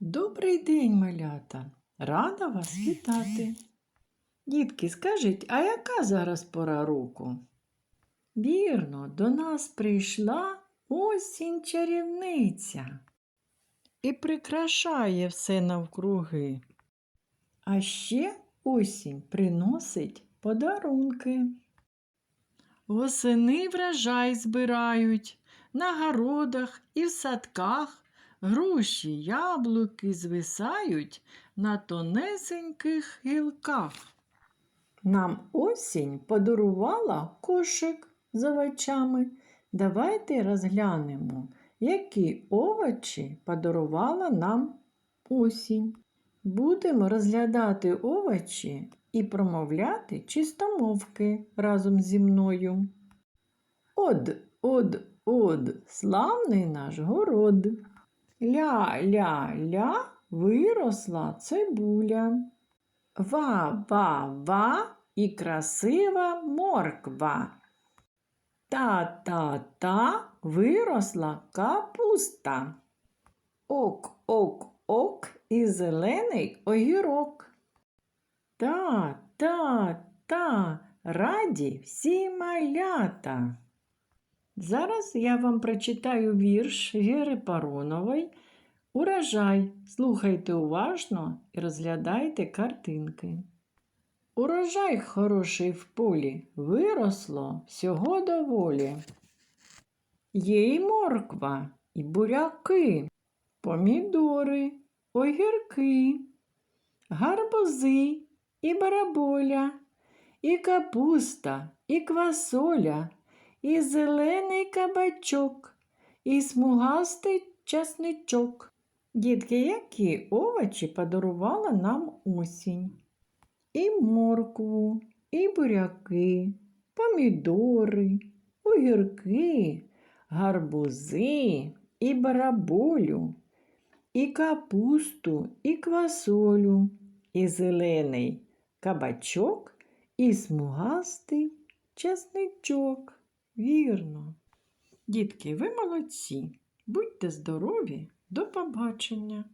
Добрий день, малята! Рада вас вітати. Дітки, скажіть, а яка зараз пора року? Вірно, до нас прийшла осінь чарівниця і прикрашає все навкруги. А ще осінь приносить подарунки. Восени врожай збирають на городах і в садках. Груші, яблуки звисають на тонесеньких гілках. Нам осінь подарувала кошик з овочами. Давайте розглянемо, які овочі подарувала нам осінь. Будемо розглядати овочі і промовляти чистомовки разом зі мною. Од, од, од, славний наш город. Ля-ля-ля виросла цибуля. Ва-ва-ва і красива морква. Та-та-та виросла капуста. Ок-ок-ок і зелений огірок. Та-та-та раді всі малята. Зараз я вам прочитаю вірш Віри Паронової Урожай. Слухайте уважно і розглядайте картинки. Урожай хороший в полі, виросло всього доволі. Є і морква, і буряки, помідори, огірки, гарбузи і бараболя, і капуста, і квасоля, і зелений кабачок, і смугастий часничок. Дітки, які овочі подарувала нам осінь? І моркву, і буряки, помідори, огірки, гарбузи, і бараболю, і капусту, і квасолю, і зелений кабачок, і смугастий часничок. Вірно. Дітки, ви молодці. Будьте здорові, до побачення!